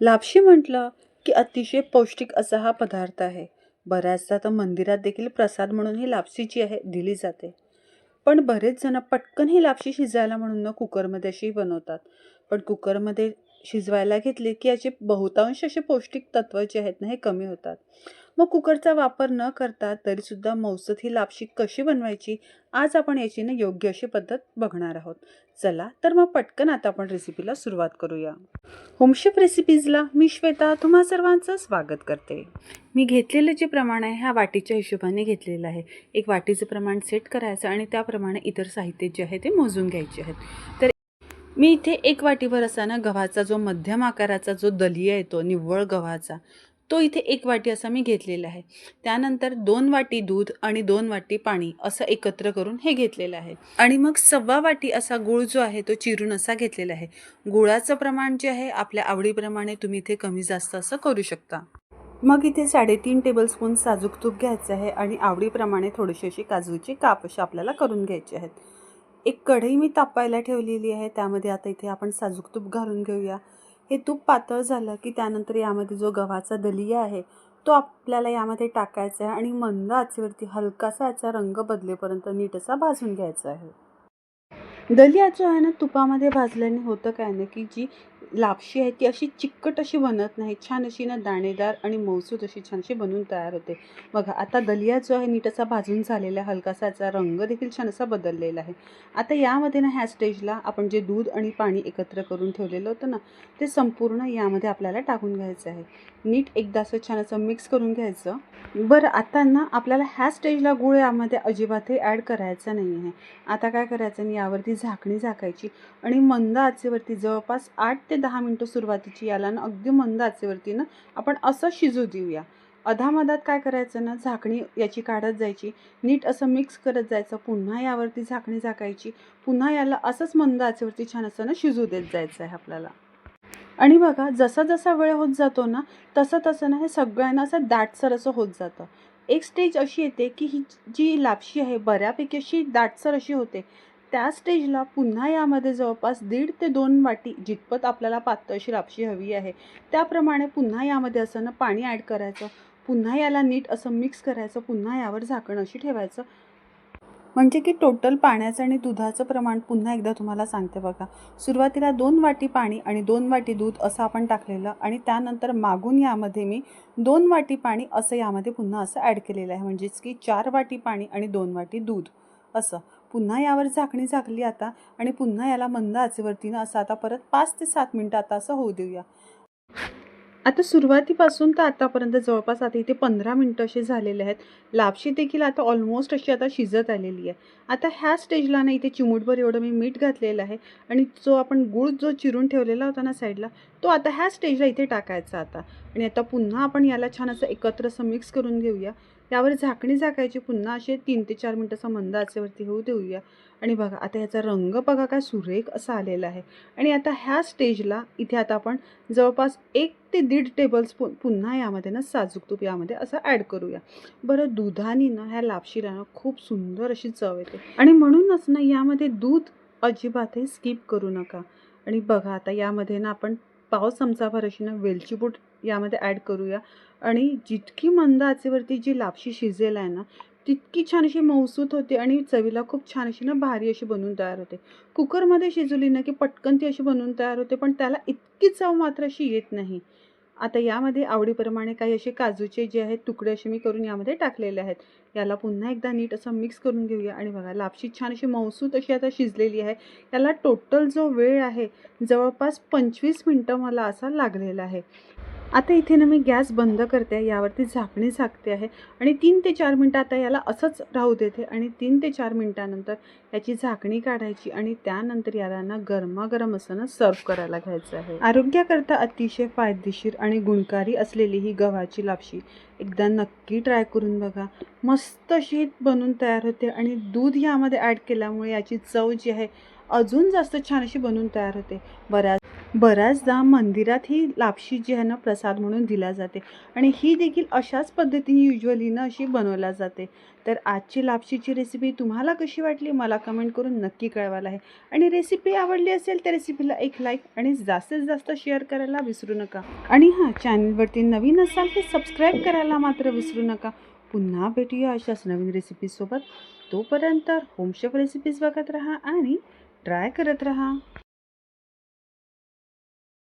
लापशी म्हटलं की अतिशय पौष्टिक असा हा पदार्थ आहे. बऱ्याचदा तर मंदिरात देखील प्रसाद म्हणून ही लापशी जी आहे दिली जाते. पण बरेच जण पटकन ही लापशी शिजायला म्हणून ना कुकरमध्ये अशी बनवतात. पण कुकरमध्ये शिजवायला घेतली की याचे बहुतांश असे पौष्टिक तत्व जे आहेत ना हे कमी होतात. मग कुकरचा वापर न करता तरीसुद्धा मौसत ही लापशी कशी बनवायची? आज आपण याची ना योग्य अशी पद्धत बघणार आहोत. चला तर मग पटकन आता आपण रेसिपीला सुरुवात करूया. होमशेफ रेसिपीजला मी श्वेता तुम्हा सर्वांचं स्वागत करते. मी घेतलेलं जे प्रमाण आहे ह्या वाटीच्या हिशोबाने घेतलेलं आहे. एक वाटीचं प्रमाण सेट करायचं आणि त्याप्रमाणे इतर साहित्य जे आहे ते मोजून घ्यायचे आहेत. तर मी इथे एक वाटीवर असा ना गव्हाचा जो मध्यम आकाराचा जो दलिया येतो निव्वळ गव्हाचा तो इथे एक वाटी असा मी घेतलेला आहे. त्यानंतर दोन वाटी दूध आणि दोन वाटी पाणी असं एकत्र करून हे घेतलेलं आहे. आणि मग सव्वा वाटी असा गूळ जो आहे तो चिरून असा घेतलेला आहे. गुळाचं प्रमाण जे आहे आपल्या आवडीप्रमाणे तुम्ही इथे कमी जास्त असं करू शकता. मग इथे साडेतीन टेबलस्पून साजूक तूप घ्यायचं आहे आणि आवडीप्रमाणे थोडीशी अशी काजूची काप अशी आपल्याला करून घ्यायची आहेत. एक कढई मी तापायला ठेवलेली आहे. त्यामध्ये आता इथे आपण साजूक तूप घालून घेऊया. हे तूप पातळ झालं की त्यानंतर यामध्ये जो गव्हाचा दलिया आहे तो आपल्याला यामध्ये टाकायचा आहे आणि मंद आचेवरती हलकासा याचा रंग बदलेपर्यंत नीट असा भाजून घ्यायचा आहे. दलिया जो आहे ना तुपामध्ये भाजल्याने होतं काय ना की जी लापशी आहे ती अशी चिकट अशी बनत नाही. छान अशी ना दाणेदार आणि मौसूद अशी छान अशी तयार होते. बघा आता दलिया जो आहे नीट असा भाजून झालेला आहे हलकासा याचा रंग देखील छान असा बदललेला आहे. आता यामध्ये ना ह्या स्टेजला आपण जे दूध आणि पाणी एकत्र करून ठेवलेलं होतं ना ते संपूर्ण यामध्ये आपल्याला टाकून घ्यायचं आहे. नीट एकदा असं छान असं मिक्स करून घ्यायचं. बरं आता ना आपल्याला ह्या स्टेजला गुळ यामध्ये अजिबातही ॲड करायचा नाही आहे. आता काय करायचं? आणि यावरती झाकणी झाकायची आणि मंद आचेवरती जवळपास आठ ते दहा मिनटं सुरुवातीची याला ना अगदी मंद आचेवरती ना आपण असं शिजू देऊया. अधामधात काय करायचं ना झाकणी याची काढत जायची नीट असं मिक्स करत जायचं पुन्हा यावरती झाकणी झाकायची पुन्हा याला असंच मंद आचेवरती छान असं ना शिजू देत जायचं आहे आपल्याला. आणि बघा जसा जसा वेळ होत जातो ना तसं तसं ना हे सगळ्यांना असं दाटसर असं होत जातं. एक स्टेज अशी येते की ही जी लापशी आहे बऱ्यापैकी अशी दाटसर अशी होते. त्या स्टेजला पुन्हा यामध्ये जवळपास दीड ते दोन वाटी जितपत आपल्याला पातळ अशी लापशी हवी आहे त्याप्रमाणे पुन्हा यामध्ये असं ना पाणी ॲड करायचं पुन्हा याला नीट असं मिक्स करायचं पुन्हा यावर झाकण अशी ठेवायचं. म्हणजे की टोटल पाण्याचं आणि दुधाचं प्रमाण पुन्हा एकदा तुम्हाला सांगते बघा. सुरुवातीला दोन वाटी पाणी आणि दोन वाटी दूध असं आपण टाकलेलं आणि त्यानंतर मागून यामध्ये मी दोन वाटी पाणी असं यामध्ये पुन्हा असं ॲड केलेलं आहे. म्हणजेच की चार वाटी पाणी आणि दोन वाटी दूध असं. पुन्हा यावर झाकणी झाकली आता आणि पुन्हा याला मंद आचेवरतीनं असं आता परत पाच ते सात मिनटं आता असं होऊ देऊया. आता सुरुवातीपासून तर आतापर्यंत जवळपास आता इथे पंधरा मिनटं असे झालेले आहेत. लापशी देखील आता ऑलमोस्ट अशी आता शिजत आलेली आहे. आता ह्या स्टेजला ना इथे चिमूटभर एवढं मी मीठ घातलेलं आहे आणि जो आपण गूळ जो चिरून ठेवलेला होता ना साईडला तो आता ह्या स्टेजला इथे टाकायचा आता. आणि आता पुन्हा आपण याला छान असं एकत्र असं मिक्स करून घेऊया. यावर झाकणी झाकायची पुन्हा असे तीन ते चार मिनटं असं मंद आचेवरती होऊ देऊया. आणि बघा आता ह्याचा रंग बघा काय सुरेख असा आलेला आहे. आणि आता ह्या स्टेजला इथे आता आपण जवळपास एक ते दीड टेबलस्पून पुन्हा यामध्ये ना साजूक तूप यामध्ये असं ॲड करूया. बरं दुधानी ना ह्या लापशीला ना खूप सुंदर अशी चव येते. आणि म्हणूनच ना यामध्ये दूध अजिबातही स्किप करू नका. आणि बघा आता यामध्ये ना आपण पाव चमचाभर अशी ना वेलची पूड यामध्ये ॲड करूया. आणि जितकी मंद आचेवरती जी लापशी शिजेल आहे ना तितकी छान अशी मौसूत होते आणि चवीला खूप छान अशी ना भारी अशी बनवून तयार होते. कुकरमध्ये शिजवली ना की पटकन ती अशी बनवून तयार होते पण त्याला इतकी चव मात्र अशी येत नाही. आता यामध्ये आवडीप्रमाणे काही असे काजूचे जे आहेत तुकडे असे मी करून यामध्ये टाकलेले आहेत. याला पुन्हा एकदा नीट असं मिक्स करून घेऊया. आणि बघा लापशी छान अशी मौसूत अशी आता शिजलेली आहे. याला टोटल जो वेळ आहे जवळपास पंचवीस मिनटं मला असा लागलेला आहे. आता इथे ना मी गॅस बंद करते आहे यावरती झाकणी झाकते आहे आणि तीन ते चार मिनटं आता याला असंच राहू देते आणि तीन ते चार मिनटानंतर याची झाकणी काढायची आणि त्यानंतर याला ना गरमागरम असं ना सर्व करायला घ्यायचं आहे. आरोग्याकरता अतिशय फायदेशीर आणि गुणकारी असलेली ही गव्हाची लापशी एकदा नक्की ट्राय करून बघा. मस्त अशी बनून तयार होते आणि दूध यामध्ये ॲड केल्यामुळे याची चव जी आहे अजून जास्त छान अशी बनवून तयार होते. बऱ्याच बऱ्याचदा मंदिरात ही लापशी जी आहे ना प्रसाद म्हणून दिला जाते. आणि ही देखील अशाच पद्धतीने युजली ना अशी बनवल्या जाते. तर आजची लापशीची रेसिपी तुम्हाला कशी वाटली? मला कमेंट करून नक्की कळवायला आहे. आणि रेसिपी आवडली असेल तर रेसिपीला एक लाईक आणि जास्तीत जास्त शेअर करायला विसरू नका. आणि हां चॅनलवरती नवीन असाल तर सबस्क्राईब करायला मात्र विसरू नका. पुन्हा भेटूया अशाच नवीन रेसिपीसोबत तोपर्यंत होमशेफ रेसिपीज बघत राहा आणि ट्राय करत राहा.